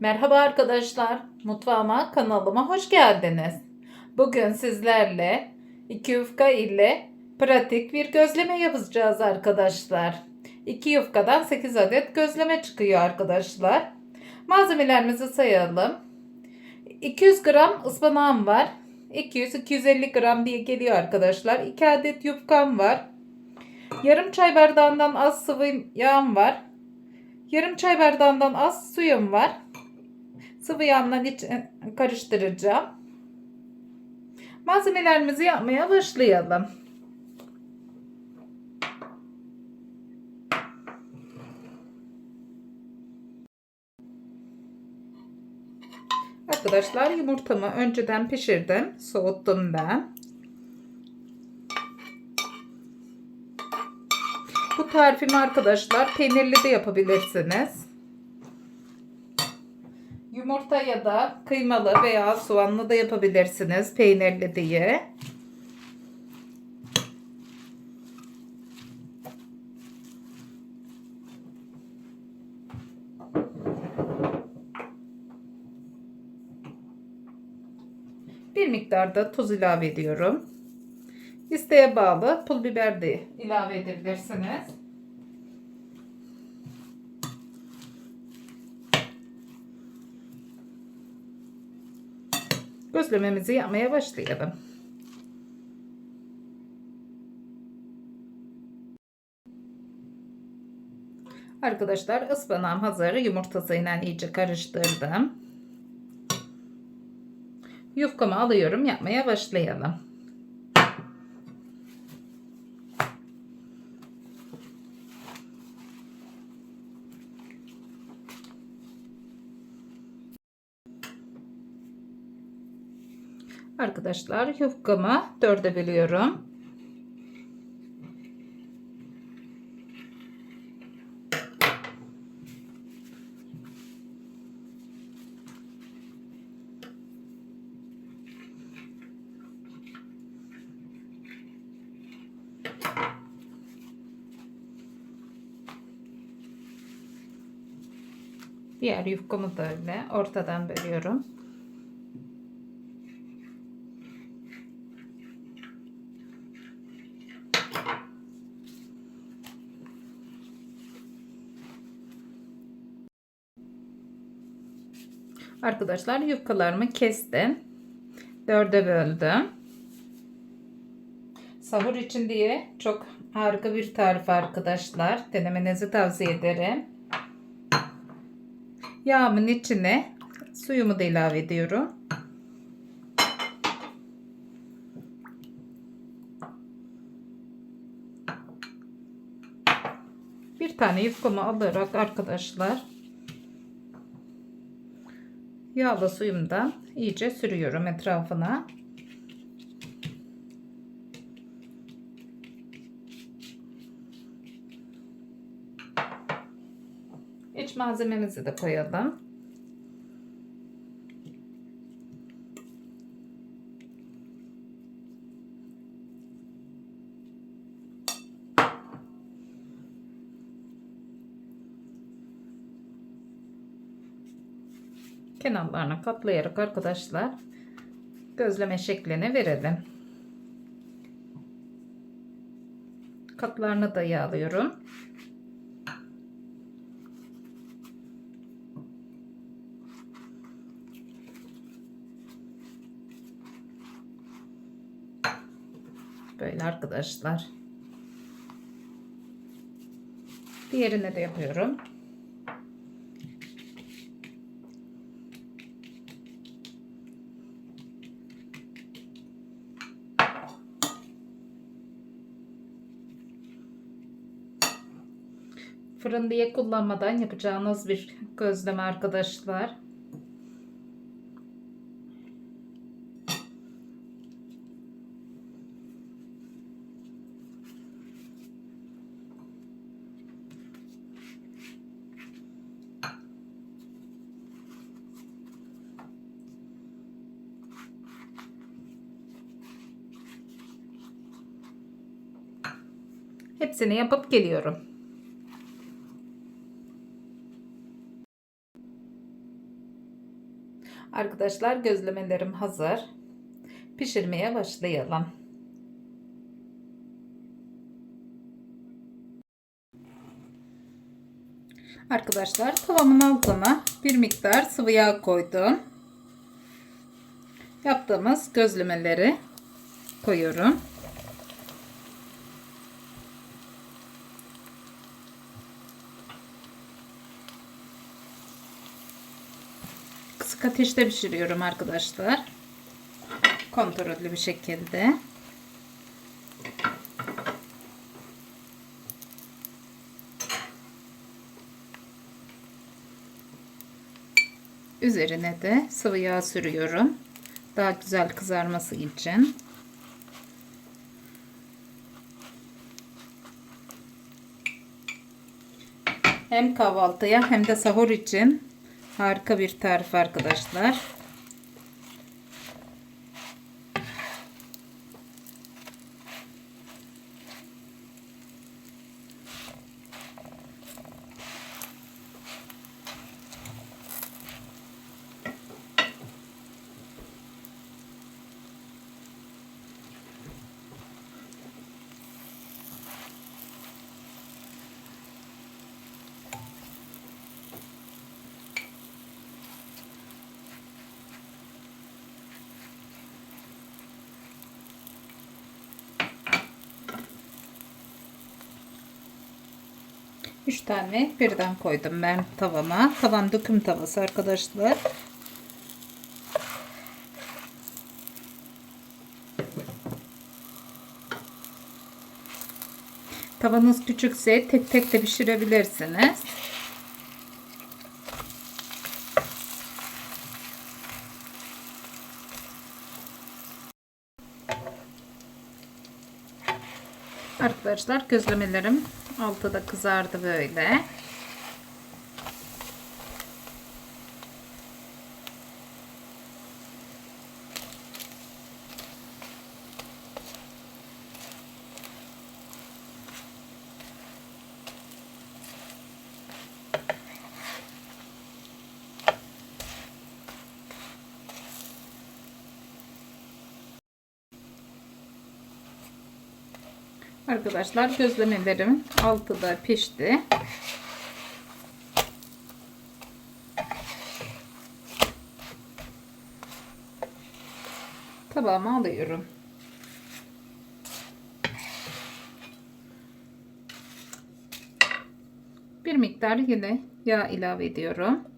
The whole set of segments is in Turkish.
Merhaba arkadaşlar, mutfağıma, kanalıma hoş geldiniz. Bugün sizlerle iki yufka ile pratik bir gözleme yapacağız arkadaşlar. 2 yufkadan 8 adet gözleme çıkıyor arkadaşlar. Malzemelerimizi sayalım. 200 gram ıspanağım var. 200-250 gram diye geliyor arkadaşlar. 2 adet yufkam var. Yarım çay bardağından az sıvı yağım var. Yarım çay bardağından az suyum var. Sıvı yağımla iç karıştıracağım. Malzemelerimizi yapmaya başlayalım. Arkadaşlar yumurtamı önceden pişirdim. Soğuttum ben. Bu tarifimi arkadaşlar peynirli de yapabilirsiniz. Yumurta ya da kıymalı veya soğanlı da yapabilirsiniz peynirli diye. Bir miktar da tuz ilave ediyorum. İsteğe bağlı pul biber de ilave edebilirsiniz. Gözlememizi yapmaya başlayalım. Arkadaşlar ıspanağım hazır. Yumurtasıyla iyice karıştırdım. Yufkamı alıyorum. Yapmaya başlayalım. Arkadaşlar yufkamı dörde bölüyorum. Diğer yufkamı da öyle ortadan bölüyorum. Arkadaşlar yufkalarımı kestim. Dörde böldüm. Sahur için diye çok harika bir tarif arkadaşlar. Denemenizi tavsiye ederim. Yağımın içine suyumu da ilave ediyorum. Bir tane yufkamı alarak arkadaşlar yağlı suyumdan iyice sürüyorum etrafına. İç malzememizi de koyalım. Kenarlarına katlayarak arkadaşlar gözleme şeklini verelim. Katlarını da yağlıyorum. Böyle arkadaşlar. Diğerini de yapıyorum. Fırın diye kullanmadan yapacağınız bir gözleme arkadaşlar. Hepsini yapıp geliyorum. Arkadaşlar gözlemelerim hazır. Pişirmeye başlayalım. Arkadaşlar tavamın altına bir miktar sıvı yağ koydum. Yaptığımız gözlemeleri koyuyorum. Kısık ateşte pişiriyorum arkadaşlar. Kontrollü bir şekilde. Üzerine de sıvı yağ sürüyorum. Daha güzel kızarması için. Hem kahvaltıya hem de sahur için harika bir tarif arkadaşlar. Üç tane birden koydum ben tavama. Tavan döküm tavası arkadaşlar. Tavanız küçükse tek tek de pişirebilirsiniz. Arkadaşlar gözlemelerim altı da kızardı böyle. Arkadaşlar gözlemelerim altı da pişti. Tabağıma alıyorum. Bir miktar yine yağ ilave ediyorum.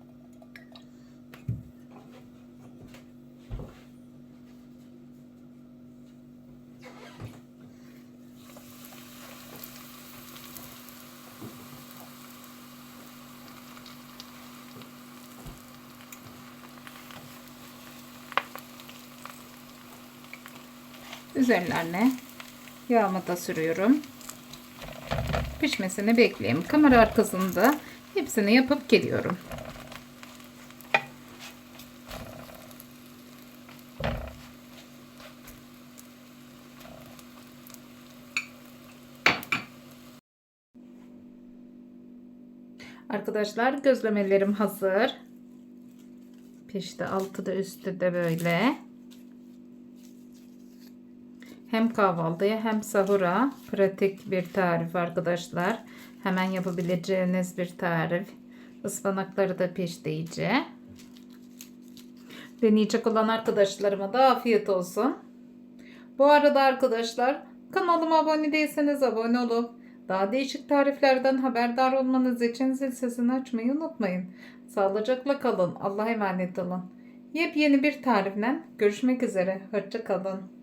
Üzerlerine yağımı da sürüyorum. Pişmesini bekleyeyim. Kamera arkasında hepsini yapıp geliyorum. Arkadaşlar gözlemelerim hazır. Pişti altı da üstü de böyle. Hem kahvaltıya hem sahura pratik bir tarif arkadaşlar. Hemen yapabileceğiniz bir tarif. Ispanakları da pişti iyice. Deneyecek olan arkadaşlarıma da afiyet olsun. Bu arada arkadaşlar kanalıma abone değilseniz abone olup daha değişik tariflerden haberdar olmanız için zil sesini açmayı unutmayın. Sağlıcakla kalın. Allah'a emanet olun. Yepyeni bir tarifle görüşmek üzere. Hoşça kalın.